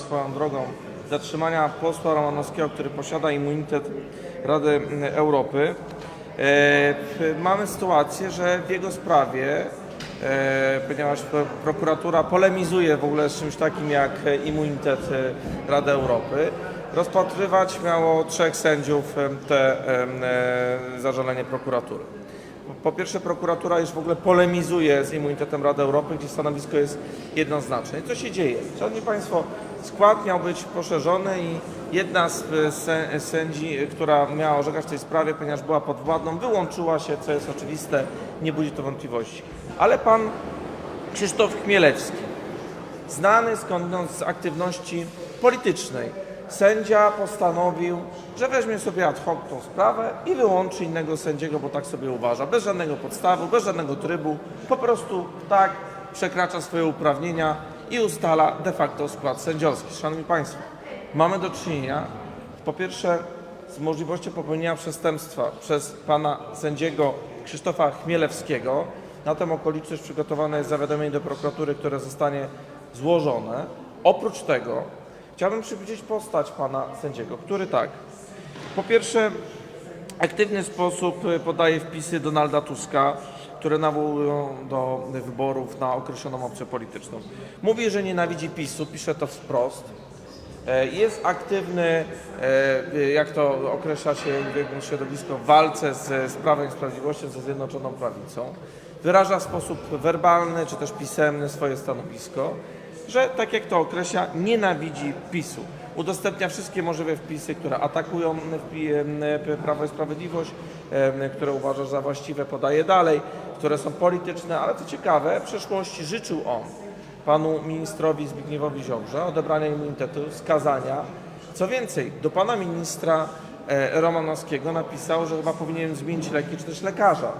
swoją drogą zatrzymania posła Romanowskiego, który posiada immunitet Rady Europy, e, mamy sytuację, że w jego sprawie, e, ponieważ pro- prokuratura polemizuje w ogóle z czymś takim jak immunitet e, Rady Europy, rozpatrywać miało trzech sędziów te zażalenie prokuratury. Po pierwsze, prokuratura już w ogóle polemizuje z immunitetem Rady Europy, gdzie stanowisko jest jednoznaczne. I co się dzieje? Szanowni Państwo, skład miał być poszerzony i jedna z e, sę- sędzi, e, która miała orzekać w tej sprawie, ponieważ była podwładną, wyłączyła się, co jest oczywiste, nie budzi to wątpliwości. Ale pan Krzysztof Chmielewski, znany skądinąd z aktywności politycznej. Sędzia postanowił, że weźmie sobie ad hoc tą sprawę i wyłączy innego sędziego, bo tak sobie uważa, bez żadnego podstawu, bez żadnego trybu, po prostu tak przekracza swoje uprawnienia i ustala de facto skład sędziowski. Szanowni Państwo, mamy do czynienia po pierwsze z możliwością popełnienia przestępstwa przez pana sędziego Krzysztofa Chmielewskiego. Na tę okoliczność przygotowane jest zawiadomienie do prokuratury, które zostanie złożone. Oprócz tego chciałbym przybliżyć postać pana sędziego, który tak, po pierwsze aktywny sposób podaje wpisy Donalda Tuska, które nawołują do wyborów na określoną opcję polityczną. Mówi, że nienawidzi PiSu, pisze to wprost. E, Jest aktywny, e, jak to określa się w jego środowisko, w walce z, z Prawem i Sprawiedliwością, ze Zjednoczoną Prawicą. Wyraża w sposób werbalny czy też pisemny swoje stanowisko, że tak jak to określa, nienawidzi PiSu. Udostępnia wszystkie możliwe wpisy, które atakują em, Prawo i Sprawiedliwość, em, które uważa za właściwe, podaje dalej, które są polityczne, ale co ciekawe, w przeszłości życzył on panu ministrowi Zbigniewowi Ziobrze odebrania immunitetu, skazania. Co więcej, do pana ministra e, Romanowskiego napisał, że chyba powinien zmienić leki, czy też lekarza,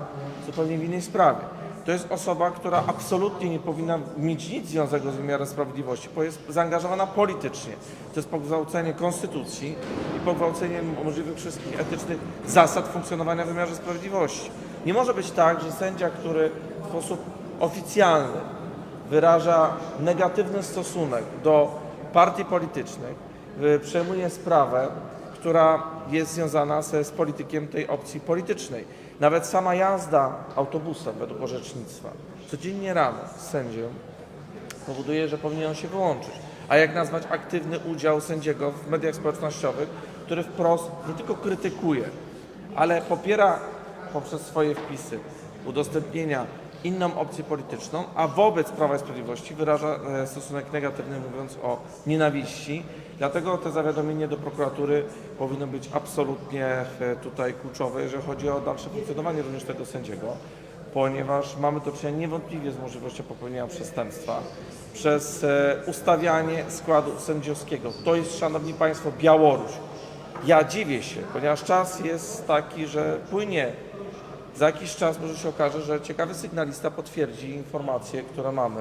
zupełnie w innej sprawie. To jest osoba, która absolutnie nie powinna mieć nic związku z wymiarem sprawiedliwości, bo jest zaangażowana politycznie. To jest pogwałcenie konstytucji i pogwałcenie możliwych wszystkich etycznych zasad funkcjonowania w wymiarze sprawiedliwości. Nie może być tak, że sędzia, który w sposób oficjalny wyraża negatywny stosunek do partii politycznych, y, przejmuje sprawę, która jest związana z politykiem tej opcji politycznej. Nawet sama jazda autobusem według orzecznictwa codziennie rano z sędzią powoduje, że powinien się wyłączyć. A jak nazwać aktywny udział sędziego w mediach społecznościowych, który wprost nie tylko krytykuje, ale popiera poprzez swoje wpisy udostępnienia inną opcję polityczną, a wobec Prawa i Sprawiedliwości wyraża e, stosunek negatywny, mówiąc o nienawiści. Dlatego to zawiadomienie do prokuratury powinno być absolutnie e, tutaj kluczowe, jeżeli chodzi o dalsze funkcjonowanie również tego sędziego ponieważ mamy do czynienia niewątpliwie z możliwością popełnienia przestępstwa przez e, ustawianie składu sędziowskiego. To jest, Szanowni Państwo, Białoruś. Ja dziwię się, ponieważ czas jest taki, że płynie. Za jakiś czas może się okaże, że ciekawy sygnalista potwierdzi informacje, które mamy,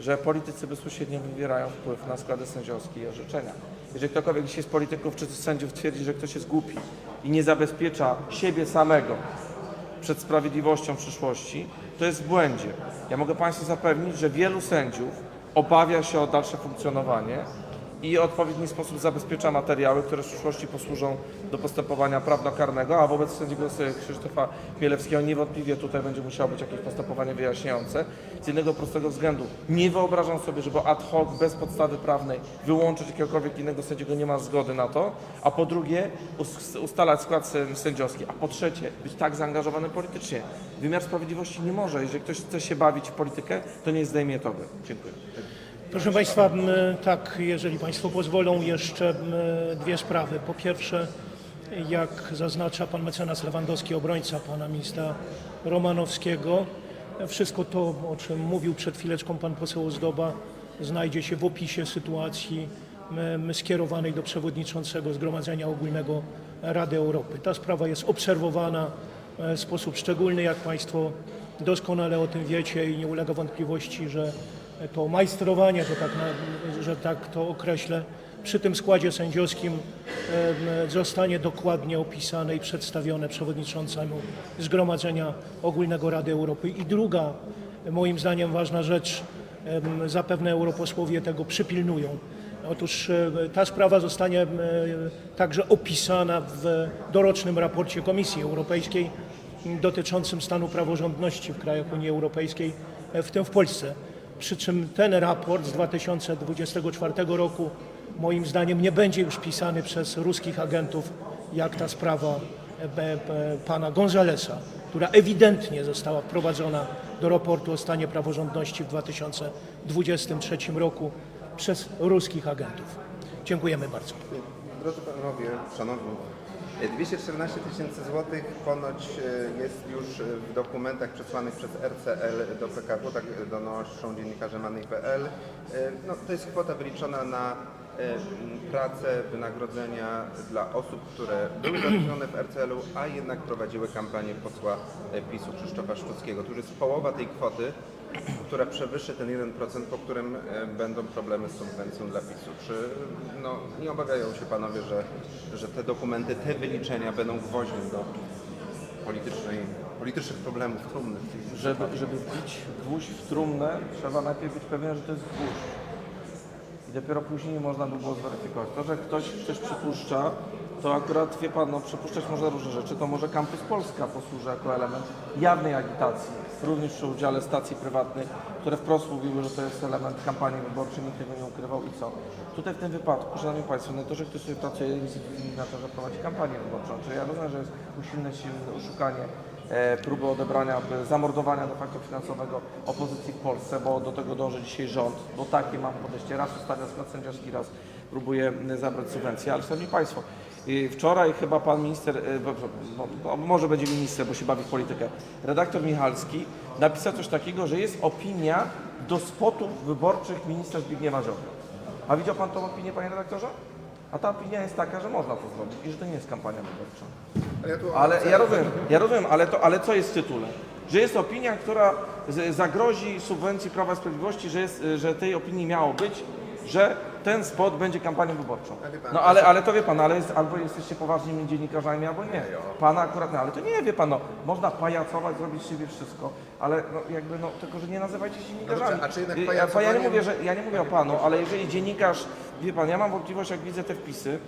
że politycy bezpośrednio wywierają wpływ na składy sędziowskie i orzeczenia. Jeżeli ktokolwiek dzisiaj z polityków czy z sędziów twierdzi, że ktoś jest głupi i nie zabezpiecza siebie samego przed sprawiedliwością w przyszłości, to jest w błędzie. Ja mogę Państwu zapewnić, że wielu sędziów obawia się o dalsze funkcjonowanie i w odpowiedni sposób zabezpiecza materiały, które w przyszłości posłużą do postępowania prawnokarnego, a wobec sędziego Krzysztofa Mielewskiego niewątpliwie tutaj będzie musiało być jakieś postępowanie wyjaśniające. Z jednego prostego względu. Nie wyobrażam sobie, żeby ad hoc, bez podstawy prawnej wyłączyć jakiegokolwiek innego sędziego, nie ma zgody na to, a po drugie us- ustalać skład sę- sędziowski, a po trzecie być tak zaangażowany politycznie. Wymiar sprawiedliwości nie może, jeżeli ktoś chce się bawić w politykę, to nie zdejmie tobie. Dziękuję. Proszę Państwa, tak, jeżeli Państwo pozwolą, jeszcze dwie sprawy. Po pierwsze, jak zaznacza pan mecenas Lewandowski, obrońca pana ministra Romanowskiego, wszystko to, o czym mówił przed chwileczką pan poseł Ozdoba, znajdzie się w opisie sytuacji skierowanej do przewodniczącego Zgromadzenia Ogólnego Rady Europy. Ta sprawa jest obserwowana e, w sposób szczególny, jak Państwo doskonale o tym wiecie i nie ulega wątpliwości, że to majstrowanie, to tak że tak to określę, przy tym składzie sędziowskim zostanie dokładnie opisane i przedstawione przewodniczącemu Zgromadzenia Ogólnego Rady Europy. I druga, moim zdaniem ważna rzecz, zapewne europosłowie tego przypilnują. Otóż ta sprawa zostanie także opisana w dorocznym raporcie Komisji Europejskiej dotyczącym stanu praworządności w krajach Unii Europejskiej, e, w tym w Polsce. Przy czym ten raport z 2024 roku moim zdaniem nie będzie już pisany przez ruskich agentów, jak ta sprawa e, e, pana Gonzalesa, która ewidentnie została wprowadzona do raportu o stanie praworządności w 2023 roku przez ruskich agentów. Dziękujemy bardzo. Drodzy panowie, szanowni, 214 tysięcy złotych ponoć e, jest już e, w dokumentach przesłanych przez RCL do PKW, tak e, donoszą dziennikarze Money.pl. No, to jest kwota wyliczona na pracę, wynagrodzenia dla osób, które były zatrudnione w RCL-u, a jednak prowadziły kampanię posła PiSu Krzysztofa Szczuckiego. To już jest połowa tej kwoty, która przewyższy ten 1%, po którym e, będą problemy z subwencją dla PiSu. Czy no, nie obawiają się panowie, że, że te dokumenty, te wyliczenia będą gwoździem do politycznej, politycznych problemów trumnych? Żeby, żeby wbić gwóźdź w trumnę, trzeba najpierw być pewien, że to jest gwóźdź. I dopiero później można by było zweryfikować. To, że ktoś coś przypuszcza, to akurat, wie Pan, no, przypuszczać można różne rzeczy. To może Campus Polska posłuży jako element jawnej agitacji, również przy udziale stacji prywatnych, które wprost mówiły, że to jest element kampanii wyborczej, nikt tego nie ukrywał i co. Tutaj w tym wypadku, Szanowni Państwo, no to, że ktoś sobie pracuje na to, że prowadzi kampanię wyborczą, czyli ja rozumiem, że jest usilne silne oszukanie e, próby odebrania, zamordowania de facto finansowego opozycji w Polsce, bo do tego dąży dzisiaj rząd, bo takie mam podejście. Raz ustawia skład sędziowski, raz próbuje m, zabrać subwencje. Ale Szanowni Państwo, i wczoraj chyba Pan Minister, e, bo- może będzie minister, bo się bawi w politykę, redaktor Michalski napisał coś takiego, że jest opinia do spotów wyborczych ministra Zbigniewa Ziobry. A widział Pan tą opinię, Panie redaktorze? A ta opinia jest taka, że można to zrobić i że to nie jest kampania wyborcza. Ale ja, rozumiem, ja rozumiem, ale, to, ale co jest w tytule? Że jest opinia, która zagrozi subwencji Prawa Sprawiedliwości, że, jest, że tej opinii miało być, że ten spot będzie kampanią wyborczą. No ale, ale to wie pan, ale jest, albo jesteście poważnymi dziennikarzami, albo nie. Pana akurat, no ale to nie wie pan, no, można pajacować, zrobić z siebie wszystko, ale no, jakby, no, tylko, że nie nazywajcie się dziennikarzami. dobrze, a czy jednak I- ja, ja nie mówię, że ja nie mówię o panu, ale jeżeli dziennikarz, wie pan, ja mam wątpliwość, jak widzę te wpisy,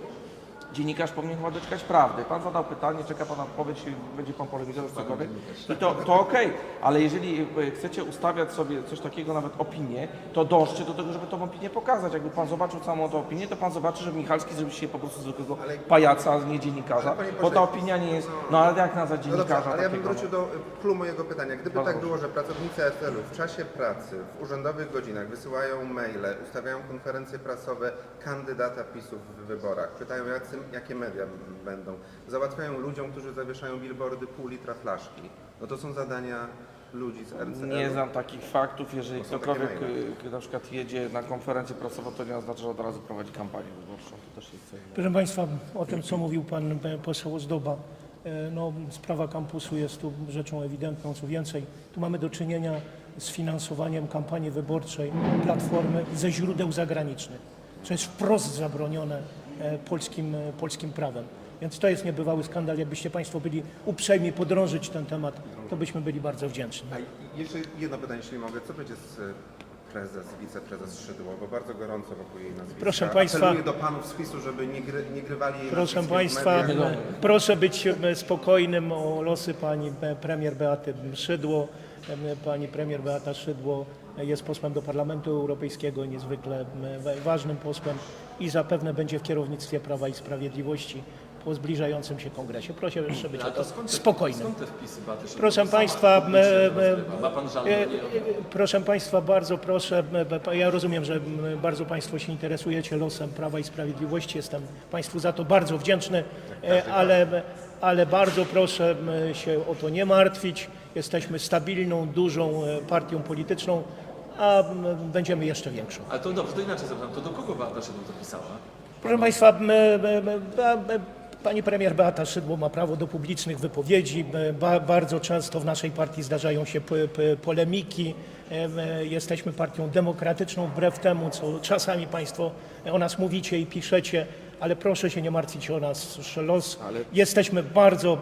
dziennikarz powinien chyba doczekać prawdy. Pan zadał pytanie, czeka pan na odpowiedź i będzie pan polemizował cokolwiek. I to, to okej, ale jeżeli e, chcecie ustawiać sobie coś takiego, nawet opinię, to dążcie do tego, żeby tą opinię pokazać. Jakby pan zobaczył całą tą opinię, to pan zobaczy, że Michalski zrobi się po prostu zwykłego pajaca, nie dziennikarza, panie bo pośle, ta opinia nie jest, no ale jak nazwać No dobrze, dziennikarza ale ja bym takiego? wrócił do clue mojego pytania. Gdyby Bardzo tak było, że pracownicy RTL-u w czasie pracy, w urzędowych godzinach wysyłają maile, ustawiają konferencje prasowe kandydata PiSu w wyborach, pytają jacy, jakie media będą, załatwiają ludziom, którzy zawieszają billboardy pół litra flaszki, no to są zadania ludzi z RTL-u. Nie znam takich faktów. Jeżeli są ktokolwiek takie maile. y, na przykład jedzie na konferencję prasową, to nie oznacza, że od razu prowadzi kampanię wyborczą. To też jest co innego. Proszę Państwa, o tym, co mówił Pan e, poseł Ozdoba, e, no, sprawa kampusu jest tu rzeczą ewidentną. Co więcej, tu mamy do czynienia z finansowaniem kampanii wyborczej Platformy ze źródeł zagranicznych, co jest wprost zabronione polskim, e, polskim prawem. Więc to jest niebywały skandal. Jakbyście Państwo byli uprzejmi podrążyć ten temat, to byśmy byli bardzo wdzięczni. A jeszcze jedno pytanie, jeśli mogę. Co będzie z y, prezes, wiceprezes Szydło, bo bardzo gorąco wokół jej nazwiska. Proszę państwa- Apeluję do panów z PiSu, żeby nie, gry, nie grywali jej Proszę Państwa, proszę być e, spokojnym o losy Pani e, Premier Beaty Szydło. Pani Premier Beata Szydło jest posłem do Parlamentu Europejskiego, niezwykle wa- ważnym posłem i zapewne będzie w kierownictwie Prawa i Sprawiedliwości po zbliżającym się kongresie. Proszę jeszcze być o to spokojnym. Proszę Państwa, e, e, Proszę Państwa, bardzo proszę, ja rozumiem, że bardzo Państwo się interesujecie losem Prawa i Sprawiedliwości, jestem Państwu za to bardzo wdzięczny, e, ale, ale bardzo proszę się o to nie martwić. Jesteśmy stabilną, dużą e, partią polityczną, a będziemy jeszcze większą. Ale to dobrze, to inaczej zapytam. To do kogo Beata Szydło to pisała? Proszę Państwa, m, m, m, ba- ba- Pani premier Beata Szydło ma prawo do publicznych wypowiedzi. Ba, bardzo często w naszej partii zdarzają się polemiki. Em, e, Jesteśmy partią demokratyczną, wbrew temu, co czasami Państwo o nas mówicie i piszecie. Ale proszę się nie martwić o nasz los. Ale- Jesteśmy bardzo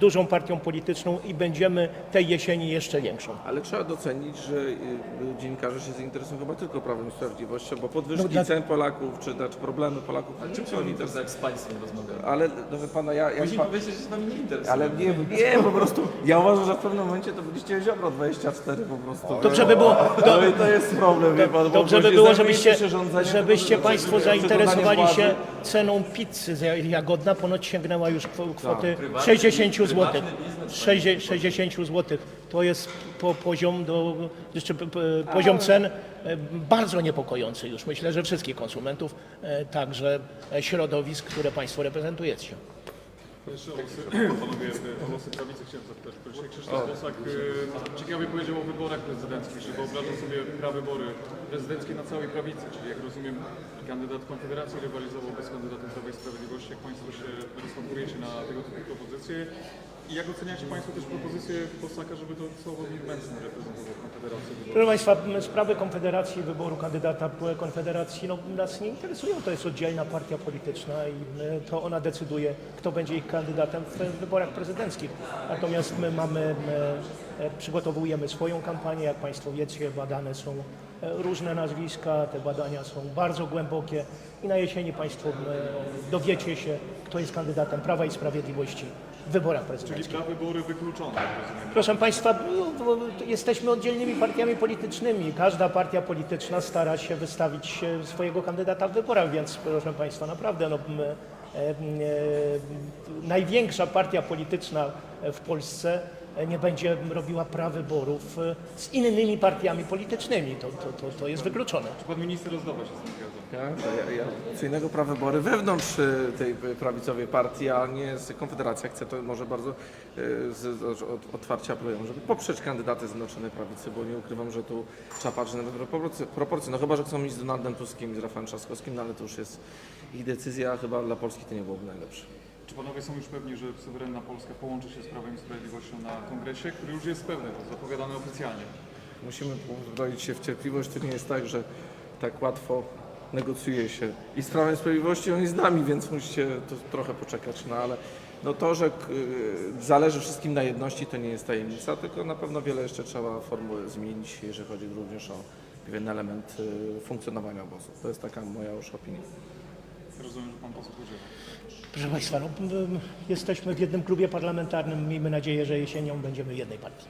dużą partią polityczną i będziemy tej jesieni jeszcze większą. Ale trzeba docenić, że y, dziennikarze się zainteresują chyba tylko Prawem i Sprawiedliwością, bo podwyżki No dla- cen Polaków, czy też problemy Polaków, Ale czym oni też... tak z państwem rozmawiają? Ale, no wie pana, ja... ja Później pa... powiecie, że się z nami nie interesuje. Ale nie, nie, po prostu, ja uważam, że w pewnym momencie to byliście Ziobro 24 po prostu. Dobrze by było, No to jest problem, wie pan, Dobrze by było, żebyście, żebyście Państwo żeby- zainteresowali się ceną pizzy jagodna. Ponoć sięgnęła już kwo- kwoty Prywatny 60 biznes, zł. prywatny biznes, 60 zł. To jest po, poziom, do, jeszcze poziom cen e, bardzo niepokojący już. Myślę, że wszystkich konsumentów, e, także środowisk, które Państwo reprezentujecie. Jeszcze o losy, prawicy chciałem zapytać. Krzysztof Bosak ciekawie powiedział o wyborach prezydenckich, że wyobraża sobie prawybory prezydenckie na całej prawicy, czyli jak rozumiem kandydat Konfederacji rywalizowałby z kandydatem Prawa i Sprawiedliwości. Jak Państwo się rozpatrujecie na tego typu propozycje? I jak oceniacie Państwo też propozycję Bosaka, żeby to Sławomir Mencen reprezentował Konfederację w wyborach? Proszę Państwa, sprawy Konfederacji, wyboru kandydata Konfederacji no, nas nie interesują. To jest oddzielna partia polityczna i to ona decyduje, kto będzie ich kandydatem w wyborach prezydenckich. Natomiast my mamy, m, e, przygotowujemy swoją kampanię. Jak Państwo wiecie, badane są różne nazwiska, te badania są bardzo głębokie i na jesieni Państwo m, dowiecie się, kto jest kandydatem Prawa i Sprawiedliwości w wyborach Czyli prezydenckich. prawybory wykluczone. Proszę Państwa, no, jesteśmy oddzielnymi partiami politycznymi. Każda partia polityczna stara się wystawić e, swojego kandydata w wyborach, więc proszę Państwa, naprawdę no, m, e, e, największa partia polityczna w Polsce e, nie będzie robiła prawyborów e, z innymi partiami politycznymi. To, to, to, to jest wykluczone. Czy Pan minister Ozdoba się z tym zgadza? Ja, to ja, ja co innego prawybory wewnątrz y, tej prawicowej partii, a nie z Konfederacja chce to może bardzo z, z, od, otwarcie apelują, żeby poprzeć kandydaty Zjednoczonej Prawicy, bo nie ukrywam, że tu trzeba patrzeć na proporcje, proporcje. No chyba, że chcą iść z Donaldem Tuskiem i z Rafałem Trzaskowskim, no ale to już jest ich decyzja, chyba dla Polski to nie byłoby najlepsze. Czy panowie są już pewni, że suwerenna Polska połączy się z Prawem i Sprawiedliwością na kongresie, który już jest pewny, to zapowiadane oficjalnie? Musimy uzbroić się w cierpliwość, to nie jest tak, że tak łatwo negocjuje się i z Prawem i Sprawiedliwością i z nami, więc musicie to trochę poczekać, no ale no to, że y, zależy wszystkim na jedności, to nie jest tajemnica, tylko na pewno wiele jeszcze trzeba formuły zmienić, jeżeli chodzi również o pewien element y, funkcjonowania obozu. To jest taka moja już opinia. Rozumiem, że pan poseł używa. Proszę Państwa, no, jesteśmy w jednym klubie parlamentarnym. Miejmy nadzieję, że jesienią będziemy w jednej partii.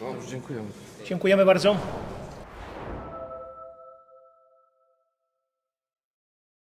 No, już dziękuję. Dziękujemy bardzo.